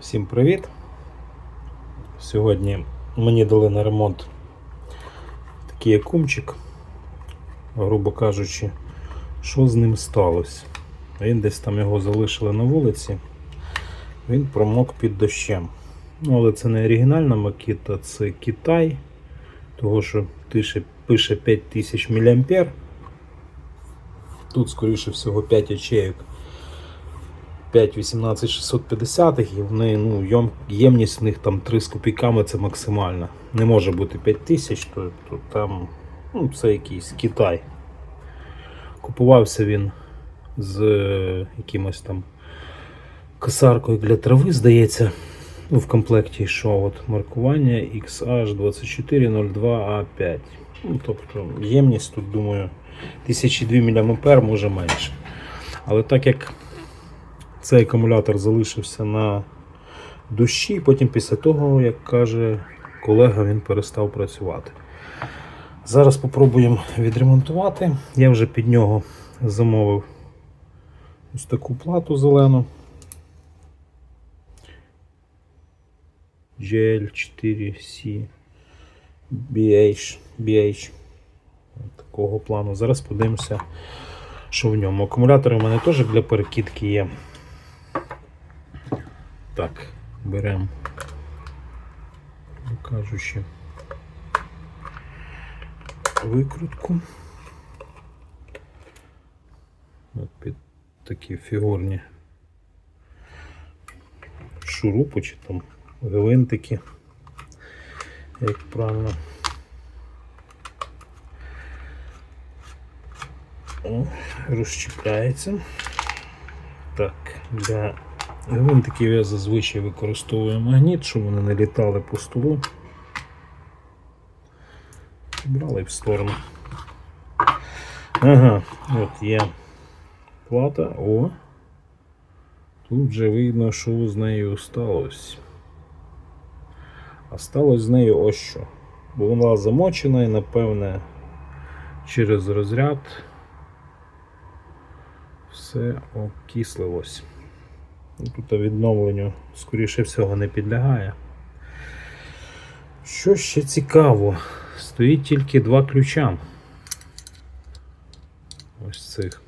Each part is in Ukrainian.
Всім привіт! Сьогодні мені дали на ремонт такий акумчик, грубо кажучи, що з ним сталося. Він десь там його залишили на вулиці, він промок під дощем. Ну, але це не оригінальна макіта, це Китай, того що пише, пише 5000 мА. Тут, скоріше всього, 5 ячеїк. 5.18.650 і в неї ну, ємність в них там 3 з копійками це максимальна. Не може бути 5000, то, то там ну, це якийсь Китай. Купувався він з е, якимось там косаркою для трави, здається. Ну, в комплекті йшов от маркування XH2402A5. Ну, тобто ємність тут, думаю, 1002 мА, може менше. Але так як цей акумулятор залишився на дощі, потім після того, як каже колега, він перестав працювати. Зараз спробуємо відремонтувати. Я вже під нього замовив ось таку плату зелену. GL4C BH, BH. Такого плану. Зараз подивимося, що в ньому. Акумулятори у мене теж для перекидки є. Так, беремо, кажучи, викрутку. От під такі фігурні шурупи чи там гвинтики, як правильно. О, розчіпляється. Так, для гвинтиків я зазвичай використовую магніт, щоб вони не літали по столу. Брали в сторону. Ага, от є плата. О. Тут вже видно, що з нею сталося. А сталося з нею ось що. Бо вона замочена і, напевне, через розряд все окислилось. Ну, Тут відновленню, скоріше всього, не підлягає. Що ще цікаво, стоїть тільки два ключа. Ось цих.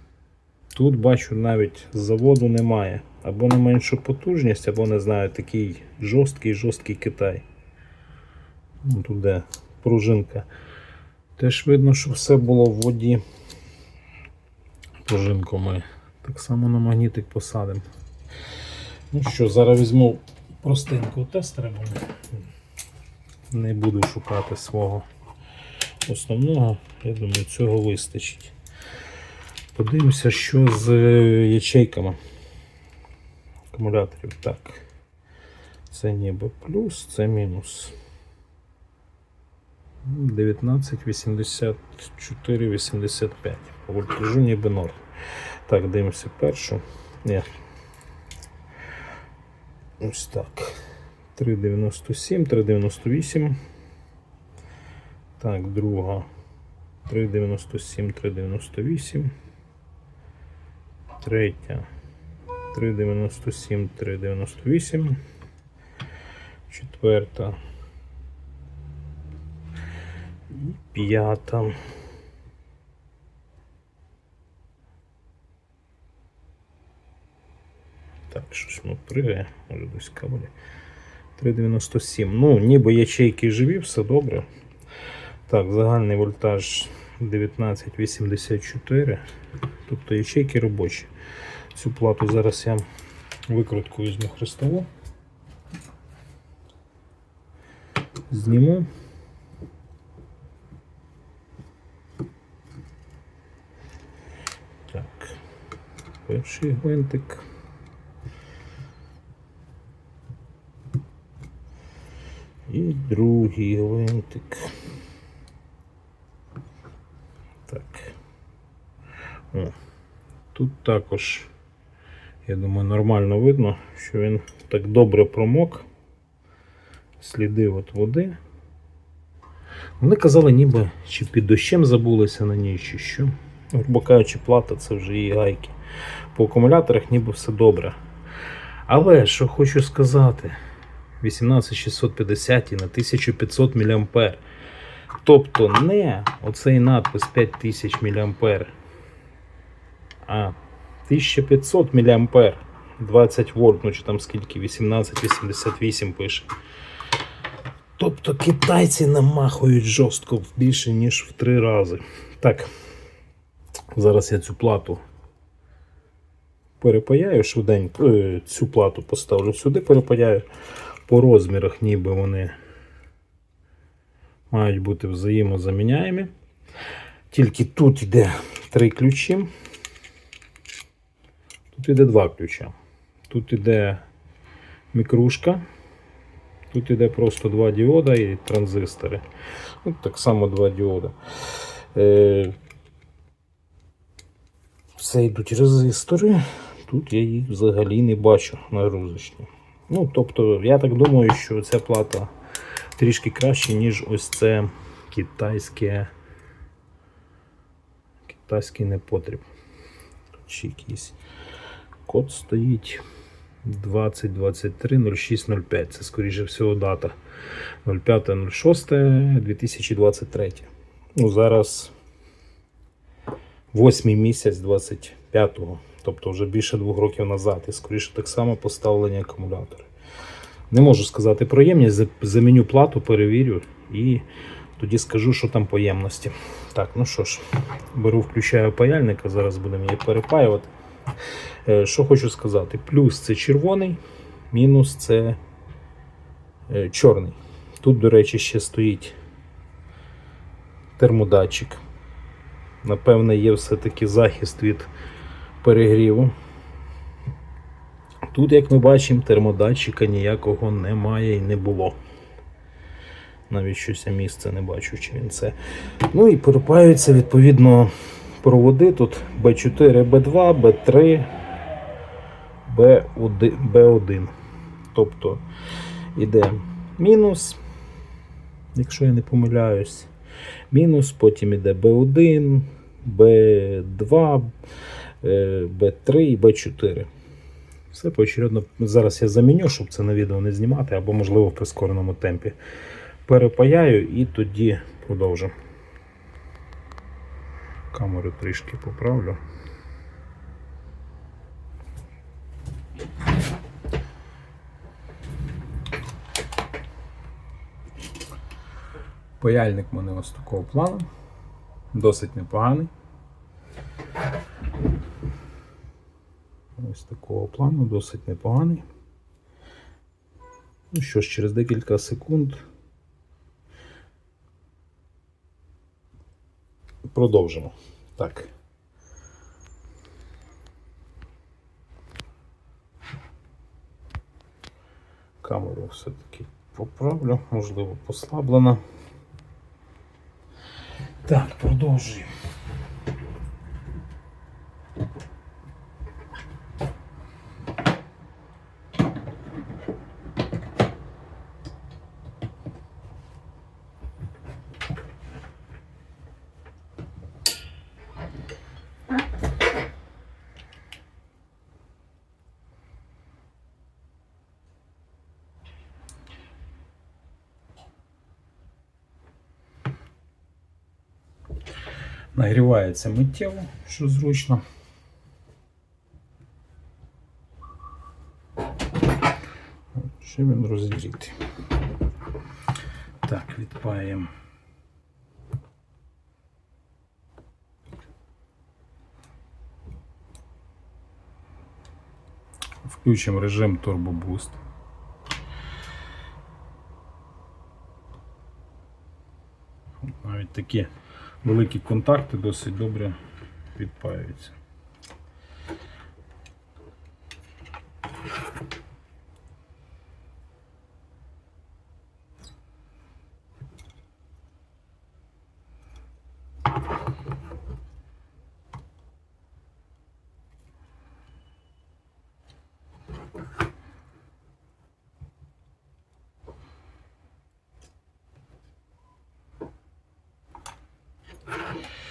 Тут бачу навіть заводу немає. Або на меншу потужність, або не знаю, такий жорсткий жорсткий Китай. Ну, Тут де пружинка. Теж видно, що все було в воді. Пружинку ми так само на магнітик посадимо. Ну що, зараз візьму простинку тестера. Не буду шукати свого основного. Я думаю, цього вистачить. Подивимося, що з е, ячейками акумуляторів. Так. Це ніби плюс, це мінус. 19,84,85. По вольтажу ніби норм. Так, дивимося першу. Ні. Ось так. 3,97, 3,98. Так, друга. 3,97, 3,98. Третя. 3,97, 3,98. Четверта. І п'ята. Так, щось воно пригає, може десь кабелі. 3,97. Ну, ніби ячейки живі, все добре. Так, загальний вольтаж 1984. Тобто ячейки робочі. Цю плату зараз я викрутку візьму хрестову. Зніму. Так, перший гвинтик. І другий гвинтик. Так. О. Тут також, я думаю, нормально видно, що він так добре промок. Сліди от води. Вони казали, ніби чи під дощем забулися на ній, чи що. Грубо кажучи, плата це вже її гайки. По акумуляторах ніби все добре. Але що хочу сказати, 18650 і на 1500 мА. Тобто не оцей надпис 5000 мА, а 1500 мА. 20 вольт, ну чи там скільки, 1888 пише. Тобто китайці намахують жорстко більше, ніж в три рази. Так, зараз я цю плату перепаяю швиденько. е, Цю плату поставлю сюди, перепаяю. По розмірах, ніби вони мають бути взаємозаміняємі. Тільки тут йде три ключі. Тут йде два ключа. Тут йде мікрушка. Тут йде просто два діода і транзистори. Ну, так само два діода. Е, це йдуть резистори. Тут я їх взагалі не бачу нагрузочні. Ну, тобто, я так думаю, що ця плата трішки краще, ніж ось це китайське. Китайський непотріб. Ще якийсь код стоїть 2023 06 05. Це, скоріше всього, дата 05 06 2023. Ну, зараз восьмий місяць 25-го, тобто вже більше двох років назад, і скоріше так само поставлені акумулятори. Не можу сказати про ємність, заміню плату, перевірю і тоді скажу, що там по ємності. Так, ну що ж, беру, включаю паяльника, зараз будемо її перепаювати. Е, Що хочу сказати: плюс це червоний, мінус це е, чорний. Тут, до речі, ще стоїть термодатчик. Напевне, є все-таки захист від перегріву. Тут, як ми бачимо, термодатчика ніякого немає і не було. Навіть щось місце не бачу, чи він це. Ну і перепаються відповідно проводи. Тут B4, B2, B3, B1. B1. Тобто іде мінус, якщо я не помиляюсь, мінус, потім іде B1, B2, е, B3 і B4. Все поочередно. Зараз я заміню, щоб це на відео не знімати, або, можливо, в прискореному темпі. Перепаяю і тоді продовжу. Камеру трішки поправлю. Паяльник в мене ось такого плану. Досить непоганий. Ось такого плану, досить непоганий. Ну що ж, через декілька секунд продовжимо. Так. Камеру все-таки поправлю, можливо, послаблена. Так, продовжуємо. Нагрівається миттєво, що зручно. Ще він розігрітий. Так, відпаємо. Включимо режим Turbo Boost. Навіть такі великі контакти досить добре відпаюються. Так.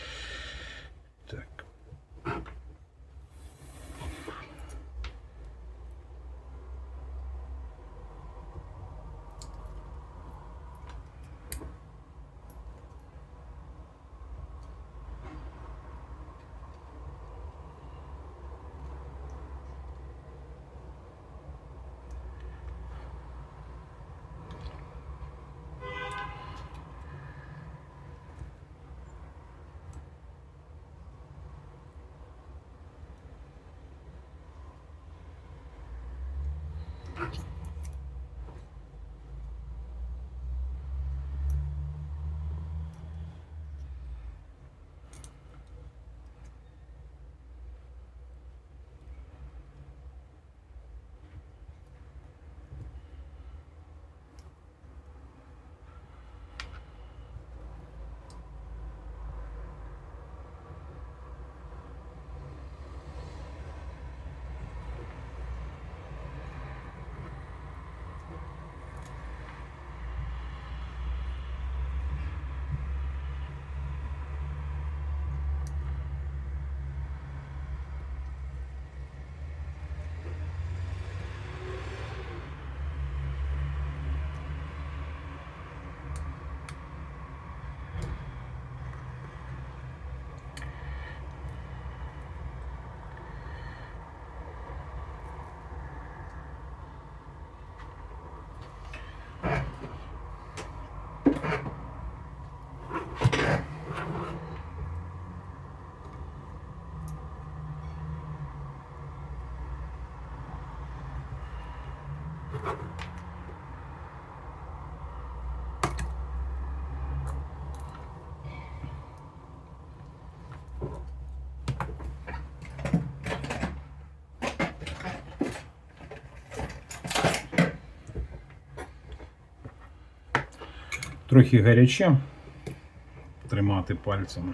Трохи гаряче тримати пальцями.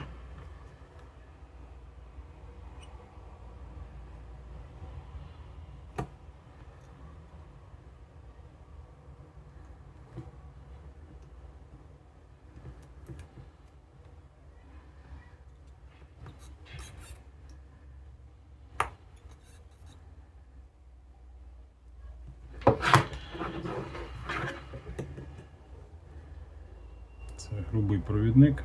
Грубий провідник.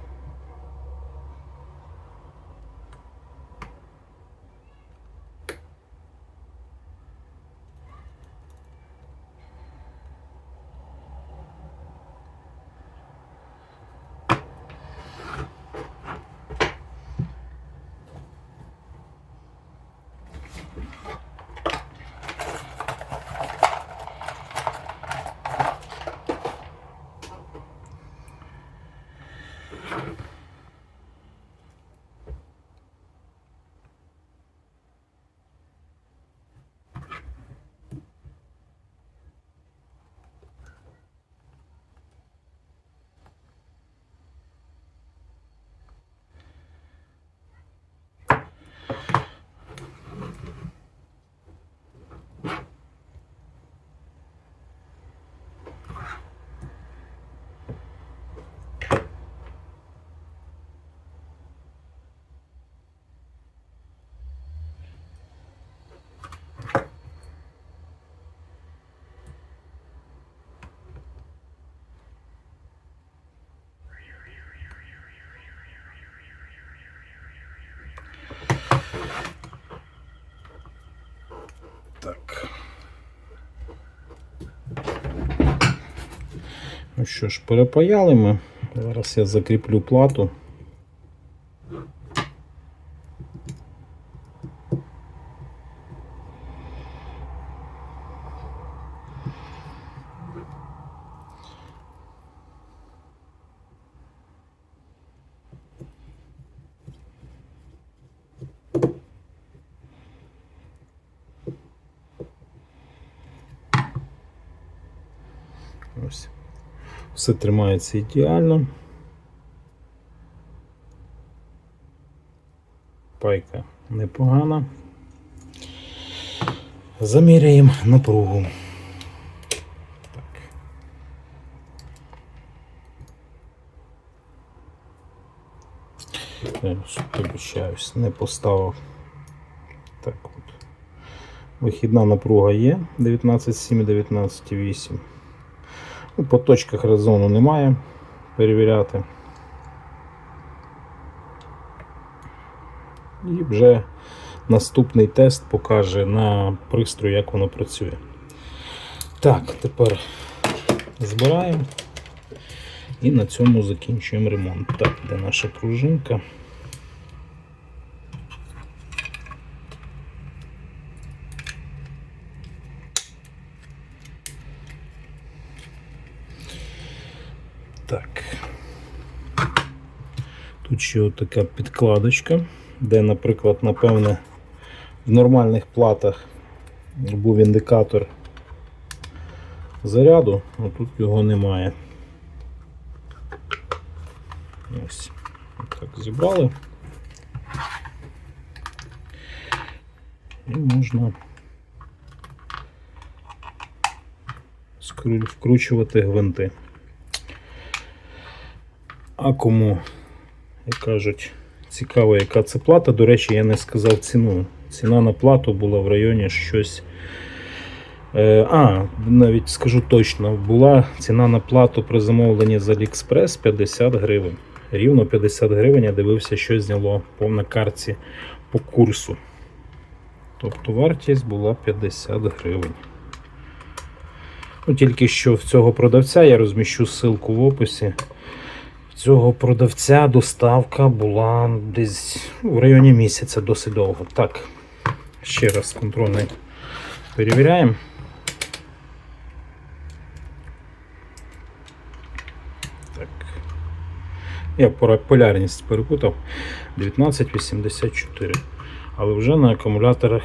Ну що ж, перепаяли ми. Зараз я закріплю плату. Ось. Все тримається ідеально. Пайка непогана. Заміряємо напругу. Так. Обіщаюсь, не поставив. Так от. Вихідна напруга є 19,7 19,8. Ну, по точках резону немає перевіряти. І вже наступний тест покаже на пристрої, як воно працює. Так, тепер збираємо і на цьому закінчуємо ремонт. Так, де наша пружинка? Так. Тут ще така підкладочка, де, наприклад, напевне, в нормальних платах був індикатор заряду, а тут його немає. Ось. Так, зібрали. І можна вкручувати гвинти. А кому, як кажуть, цікаво, яка це плата. До речі, я не сказав ціну. Ціна на плату була в районі щось. Е, а, навіть скажу точно, була ціна на плату при замовленні з AliExpress 50 гривень. Рівно 50 гривень я дивився, що зняло по на картці по курсу. Тобто вартість була 50 гривень. Ну, тільки що в цього продавця я розміщу ссылку в описі. Цього продавця доставка була десь в районі місяця досить довго. Так, ще раз контрольний перевіряємо. Так. Я полярність перепутав. 1984. Але вже на акумуляторах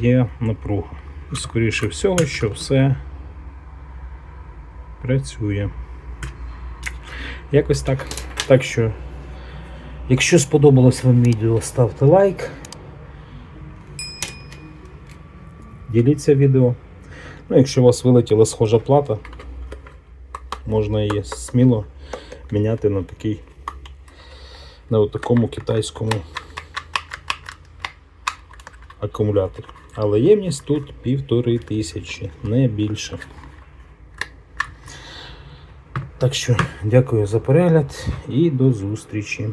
є напруга. Скоріше всього, що все працює. Якось так. Так що, якщо сподобалось вам відео, ставте лайк. Діліться відео. Ну, якщо у вас вилетіла схожа плата, можна її сміло міняти на такий, на такому китайському акумуляторі. Але ємність тут півтори тисячі, не більше. Так що дякую за перегляд і до зустрічі.